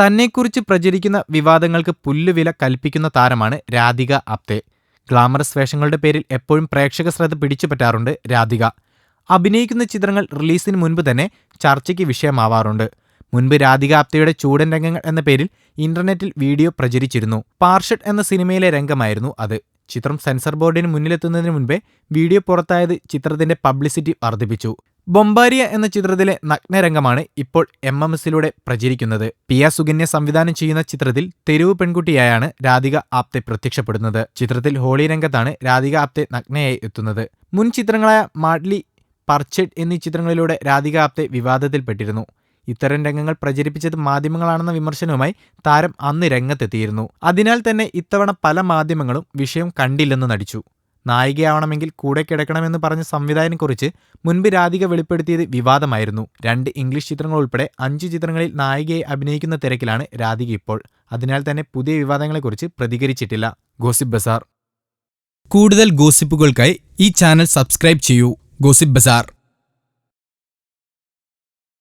തന്നെക്കുറിച്ച് പ്രചരിക്കുന്ന വിവാദങ്ങൾക്ക് പുല്ലുവില കൽപ്പിക്കുന്ന താരമാണ് രാധിക ആപ്തെ. ഗ്ലാമറസ് വേഷങ്ങളുടെ പേരിൽ എപ്പോഴും പ്രേക്ഷക ശ്രദ്ധ പിടിച്ചുപറ്റാറുണ്ട് രാധിക. അഭിനയിക്കുന്ന ചിത്രങ്ങൾ റിലീസിന് മുൻപ് തന്നെ ചർച്ചയ്ക്ക് വിഷയമാവാറുണ്ട്. മുൻപ് രാധിക ആപ്തയുടെ ചൂടൻ രംഗങ്ങൾ എന്ന പേരിൽ ഇന്റർനെറ്റിൽ വീഡിയോ പ്രചരിച്ചിരുന്നു. പാർഷട്ട് എന്ന സിനിമയിലെ രംഗമായിരുന്നു അത്. ചിത്രം സെൻസർ ബോർഡിന് മുന്നിലെത്തുന്നതിന് മുൻപേ വീഡിയോ പുറത്തായത് ചിത്രത്തിന്റെ പബ്ലിസിറ്റി വർദ്ധിപ്പിച്ചു. ബൊമ്പാരിയ എന്ന ചിത്രത്തിലെ നഗ്നരംഗമാണ് ഇപ്പോൾ എം എം എസിലൂടെ പ്രചരിക്കുന്നത്. പിയ സുകന്യ സംവിധാനം ചെയ്യുന്ന ചിത്രത്തിൽ തെരുവ് പെൺകുട്ടിയായാണ് രാധിക ആപ്തെ പ്രത്യക്ഷപ്പെടുന്നത്. ചിത്രത്തിൽ ഹോളി രംഗത്താണ് രാധിക ആപ്തെ നഗ്നയായി എത്തുന്നത്. മുൻ ചിത്രങ്ങളായ മാഡ്ലി പർച്ചെഡ് എന്നീ ചിത്രങ്ങളിലൂടെ രാധിക ആപ്തെ വിവാദത്തിൽപ്പെട്ടിരുന്നു. ഇത്തരം രംഗങ്ങൾ പ്രചരിപ്പിച്ചത് മാധ്യമങ്ങളാണെന്ന വിമർശനവുമായി താരം അന്ന് രംഗത്തെത്തിയിരുന്നു. അതിനാൽ തന്നെ ഇത്തവണ പല മാധ്യമങ്ങളും വിഷയം കണ്ടില്ലെന്ന് നടിച്ചു. നായികയാവണമെങ്കിൽ കൂടെ കിടക്കണമെന്ന് പറഞ്ഞ സംവിധായകനെക്കുറിച്ച് മുൻപ് രാധിക വെളിപ്പെടുത്തിയത് വിവാദമായിരുന്നു. രണ്ട് ഇംഗ്ലീഷ് ചിത്രങ്ങൾ ഉൾപ്പെടെ അഞ്ച് ചിത്രങ്ങളിൽ നായികയെ അഭിനയിക്കുന്ന തിരക്കിലാണ് രാധിക ഇപ്പോൾ. അതിനാൽ തന്നെ പുതിയ വിവാദങ്ങളെക്കുറിച്ച് പ്രതികരിച്ചിട്ടില്ല. Gossip Bazaar. കൂടുതൽ ഗോസിപ്പുകൾക്കായി ഈ ചാനൽ സബ്സ്ക്രൈബ് ചെയ്യൂ. Gossip Bazaar.